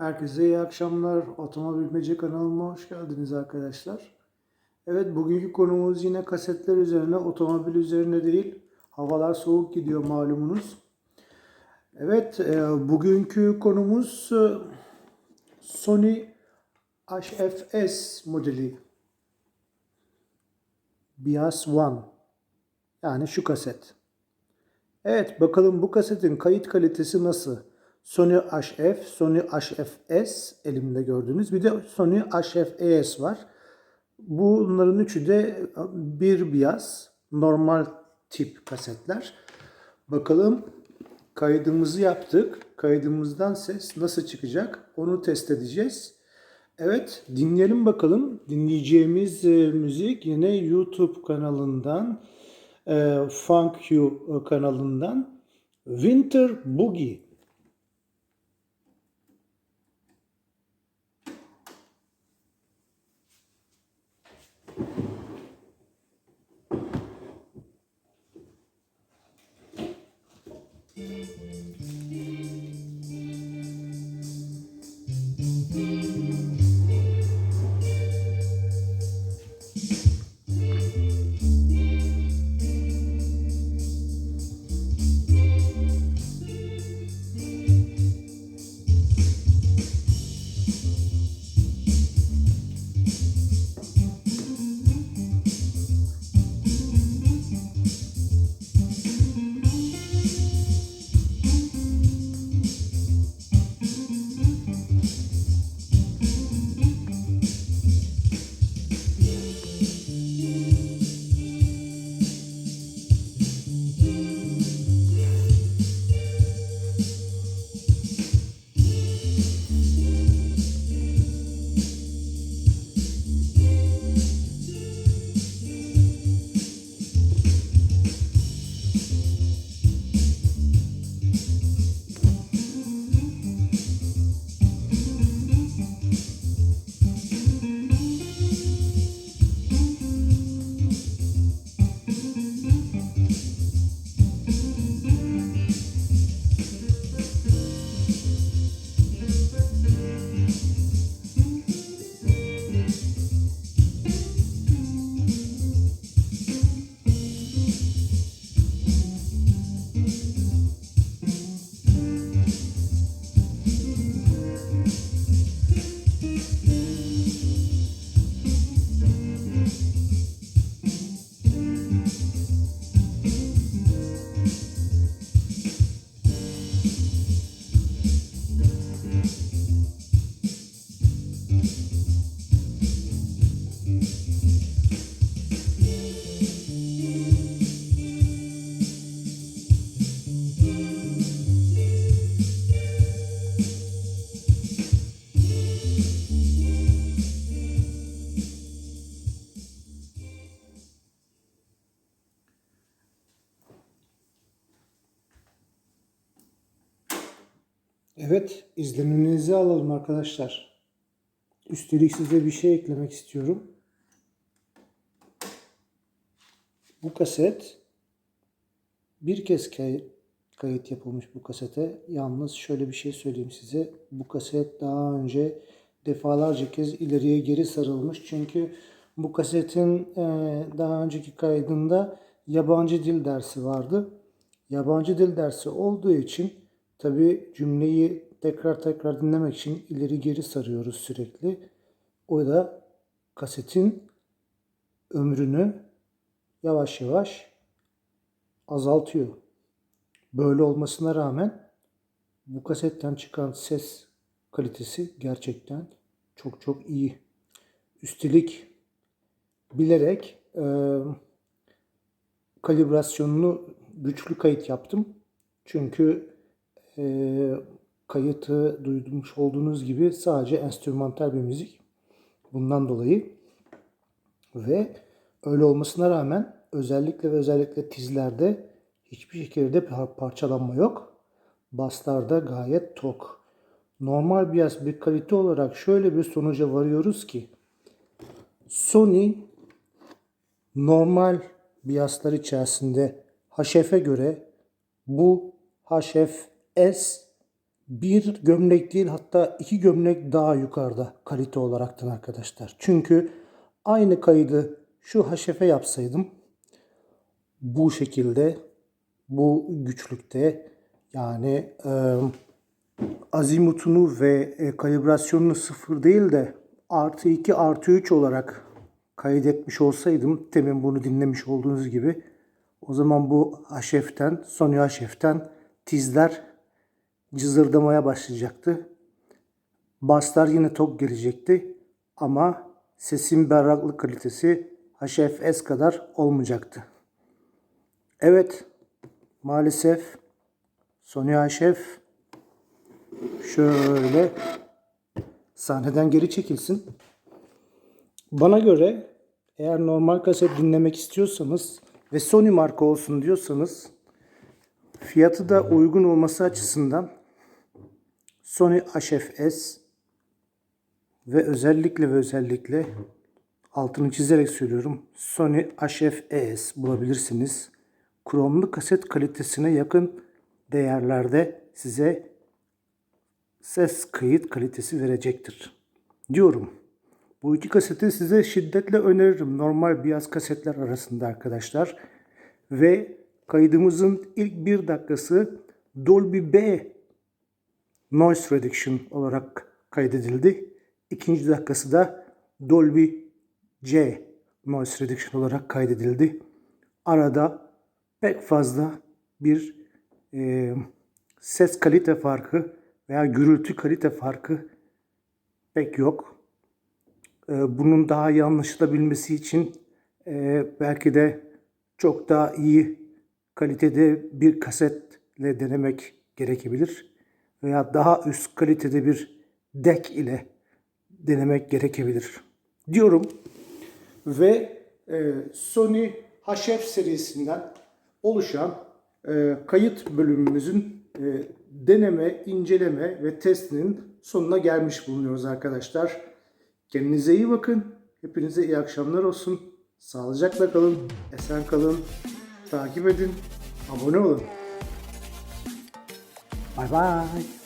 Herkese iyi akşamlar. Otomobil Bilmece kanalıma hoş geldiniz arkadaşlar. Evet bugünkü konumuz yine kasetler üzerine, otomobil üzerine değil. Havalar soğuk gidiyor malumunuz. Evet e, bugünkü konumuz e, Sony HFS modeli. Bias One. Yani şu kaset. Evet bakalım bu kasetin kayıt kalitesi nasıl? Sony HF, Sony HFS elimde gördüğünüz. Bir de Sony HFES var. Bunların üçü de bir bias, normal tip kasetler. Bakalım kaydımızı yaptık. Kaydımızdan ses nasıl çıkacak onu test edeceğiz. Evet dinleyelim bakalım. Dinleyeceğimiz e, müzik yine YouTube kanalından, e, Funk You kanalından Winter Boogie. Evet, izleniminizi alalım arkadaşlar. Üstelik size bir şey eklemek istiyorum. Bu kaset bir kez kay- kayıt yapılmış bu kasete. Yalnız şöyle bir şey söyleyeyim size. Bu kaset daha önce defalarca kez ileriye geri sarılmış. Çünkü bu kasetin e, daha önceki kaydında yabancı dil dersi vardı. Yabancı dil dersi olduğu için tabi cümleyi tekrar tekrar dinlemek için ileri geri sarıyoruz sürekli. O da kasetin ömrünü yavaş yavaş azaltıyor. Böyle olmasına rağmen bu kasetten çıkan ses kalitesi gerçekten çok çok iyi. Üstelik bilerek e, kalibrasyonunu güçlü kayıt yaptım. Çünkü e, kayıtı duymuş olduğunuz gibi sadece enstrümantal bir müzik. Bundan dolayı ve öyle olmasına rağmen özellikle ve özellikle tizlerde hiçbir şekilde par- parçalanma yok. Baslarda gayet tok. Normal bir bir kalite olarak şöyle bir sonuca varıyoruz ki Sony normal biaslar içerisinde HF'e göre bu HFS bir gömlek değil hatta iki gömlek daha yukarıda kalite olaraktan arkadaşlar. Çünkü aynı kaydı şu haşefe yapsaydım bu şekilde bu güçlükte yani e, azimutunu ve e, kalibrasyonunu sıfır değil de artı 2 artı 3 olarak kaydetmiş olsaydım temin bunu dinlemiş olduğunuz gibi o zaman bu HF'ten Sony HF'ten tizler cızırdamaya başlayacaktı. Basslar yine tok gelecekti ama sesin berraklık kalitesi HFS kadar olmayacaktı. Evet maalesef Sony HF şöyle sahneden geri çekilsin. Bana göre eğer normal kaset dinlemek istiyorsanız ve Sony marka olsun diyorsanız fiyatı da uygun olması açısından Sony HFS ve özellikle ve özellikle altını çizerek söylüyorum Sony HFS bulabilirsiniz. Kromlu kaset kalitesine yakın değerlerde size ses kayıt kalitesi verecektir. Diyorum. Bu iki kaseti size şiddetle öneririm. Normal beyaz kasetler arasında arkadaşlar. Ve kaydımızın ilk bir dakikası Dolby B Noise Reduction olarak kaydedildi. İkinci dakikası da Dolby C Noise Reduction olarak kaydedildi. Arada pek fazla bir e, ses kalite farkı veya gürültü kalite farkı pek yok. E, bunun daha iyi anlaşılabilmesi için e, belki de çok daha iyi kalitede bir kasetle denemek gerekebilir veya daha üst kalitede bir deck ile denemek gerekebilir diyorum ve e, Sony HF serisinden oluşan e, kayıt bölümümüzün e, deneme, inceleme ve testinin sonuna gelmiş bulunuyoruz arkadaşlar. Kendinize iyi bakın. Hepinize iyi akşamlar olsun. Sağlıcakla kalın, esen kalın. Takip edin, abone olun. Bye bye.